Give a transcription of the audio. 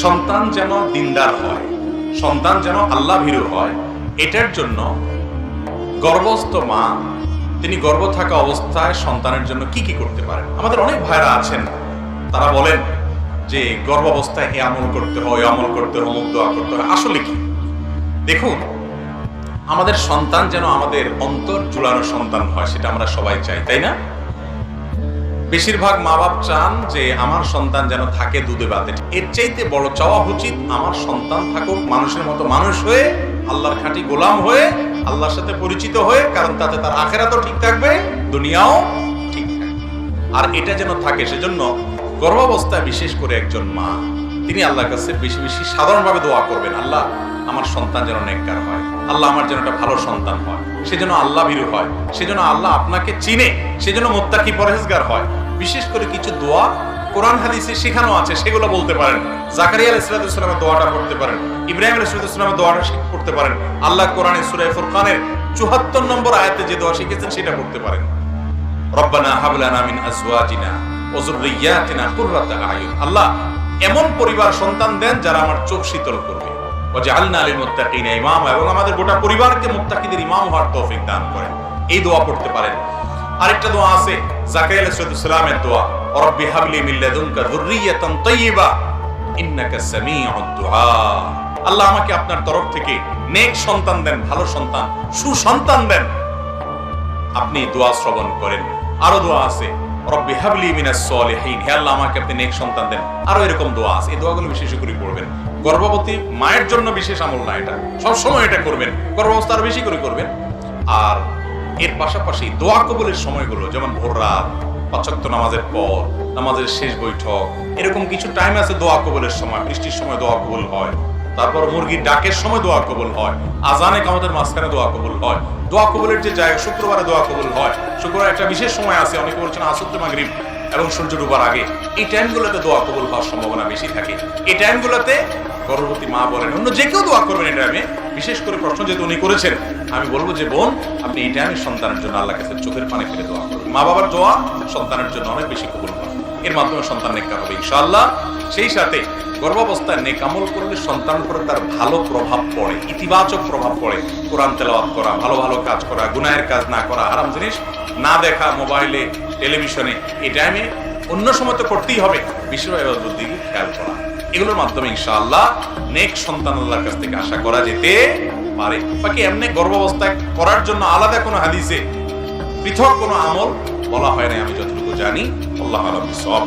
সন্তান যেন দিনদার হয়, সন্তান যেন আল্লাহ ভীরু হয়, এটার জন্য গর্ভস্থ মা, তিনি গর্ভ থাকা অবস্থায় সন্তানের জন্য কি কি করতে পারেন? আমাদের অনেক ভাইরা আছেন, তারা বলেন যে গর্ভ অবস্থায় এ আমল করতে হয়, আমল করতে হয়, অমুক দোয়া করতে হয়। আসলে কি? দেখুন, আমাদের সন্তান যেন আমাদের অন্তর জুড়ানো সন্তান হয়, সেটা আমরা সবাই চাই, তাই না? বেশিরভাগ মা বাপ চান যে আমার সন্তান যেন থাকে দুধে বাতে। এর চাইতে বড় চাওয়া উচিত আমার সন্তান থাকুক, মানুষের মতো মানুষ হয়ে, আল্লাহর খাঁটি গোলাম হয়ে, আল্লাহর সাথে পরিচিত হয়ে, কারণ তাতে তার আখেরাতও ঠিক থাকবে, দুনিয়াও ঠিক আর এটা যেন থাকে সেজন্য গর্ভাবস্থায় বিশেষ করে একজন মা, তিনি আল্লাহর কাছে বেশি বেশি সাধারণভাবে দোয়া করবেন, আল্লাহ, আমার সন্তান যেন নেককার হয়, আল্লাহ আমার যেন একটা ভালো সন্তান হয়, সে যেন আল্লাহ ভীরু হয়, সে যেন আল্লাহ আপনাকে চিনে, সে যেন মোত্তাকি পরহেজগার হয়। বিশেষ করে কিছু দোয়া কোরআন, হাদিসে শেখানো আছে, সেগুলো বলতে পারেন। জাকারিয়া আলাইহিসসালামের দোয়াটা পড়তে পারেন। ইব্রাহিম আলাইহিসসালামের দোয়াটা পড়তে পারেন। আল্লাহ কোরআনে সূরা ফুরকানের 74 নম্বর আয়াতে যে দোয়া শিখেছেন, সেটা পড়তে পারেন। রব্বানা হাবলানা মিন আজওয়াজিনা ওয়া যুররিয়াতিনা কুররাতা আয়ুন। আল্লাহ এমন পরিবার সন্তান দেন যারা আমার চোখ শীতল করবে। ওয়াজআলনা লিল মুত্তাকিনা ইমামা এবং আমাদের গোটা পরিবারকে মুত্তাকিদের ইমাম হওয়ার তৌফিক দান করেন। এই দোয়া পড়তে পারেন। আরেকটা দোয়া আছে, জাকারিয়া আলাইহিস সালামের দোয়া। রব্বি হাবলি মিন লাদুনকা যুররিয়াতান তাইয়্যিবা ইন্নাকা সামিউদ দুআ আল্লাহ আমাকে আপনার তরফ থেকে সন্তান দেন, ভালো সন্তান, সুসন্তান দেন। আপনি দোয়া শ্রবণ করেন। আরও দোয়া আছে রব্বি হাবলি মিনাস সলিহিন। হে আল্লাহ, আমাকে আপনি নেক সন্তান দেন। আরও এরকম দোয়া আছে, এই দোয়াগুলো বিশেষ করে পড়বেন। গর্ভবতী মায়ের জন্য বিশেষ আমল না এটা সব সময় এটা করবেন। গর্ভাবস্থা আরও বেশি করে করবেন। এর পাশাপাশি দোয়া কবলের সময়গুলো, যেমন ভোর রাত পাঁচক্ত নামাজের পর, নামাজের শেষ বৈঠক, এরকম কিছু টাইম আছে দোয়া কবলের সময়, বৃষ্টির সময় দোয়া কবল হয়, তারপর মুরগির ডাকের সময় দোয়া কবুল হয়, আজানে কামাদের মাঝখানে দোয়া কবুল হয়, দোয়া কবুলের যে জায়গা, শুক্রবারে দোয়া কবুল হয়, শুক্রবার একটা বিশেষ সময় আছে, অনেকে বলছেন আসুদ্দ মাগরিব এবং সূর্য ডুবার আগে, এই টাইমগুলোতে দোয়া কবুল হওয়ার সম্ভাবনা বেশি থাকে। এই টাইমগুলোতে গর্ভবতী মা বলেন, অন্য যে কেউ দোয়া করবেন এই টাইমে। বিশেষ করে প্রশ্ন যেহেতু উনি করেছেন, আমি বলব যে, বোন, আপনি এই টাইমে সন্তানের জন্য আল্লাহ কাছে চোখের পানি ফেলে দোয়া করবেন মা বাবার দোয়া সন্তানের জন্য অনেক বেশি কবুল হয় এর মাধ্যমে সন্তান নেককার হবে, ইনশাআল্লাহ। সেই সাথে গর্ভাবস্থায় নেক আমল করলে সন্তান উপরে তার ভালো প্রভাব পড়ে, ইতিবাচক প্রভাব পড়ে। কোরআন তেলাওয়াত করা, ভালো ভালো কাজ করা, গুনাহের কাজ না করা, হারাম জিনিস না দেখা, মোবাইলে, টেলিভিশনে, এই টাইমে অন্য সময় তো করতেই হবে। বিষয় দিকে খেয়াল করা। এগুলোর মাধ্যমে ইনশাআল্লাহ নেক সন্তান আল্লাহর কাছ থেকে আশা করা যেতে পারে। বাকি এমনি গর্ভাবস্থায় করার জন্য আলাদা কোনো হাদিসে পৃথক কোনো আমল বলা হয় না আমি যতটুকু জানি আল্লাহ আলম সব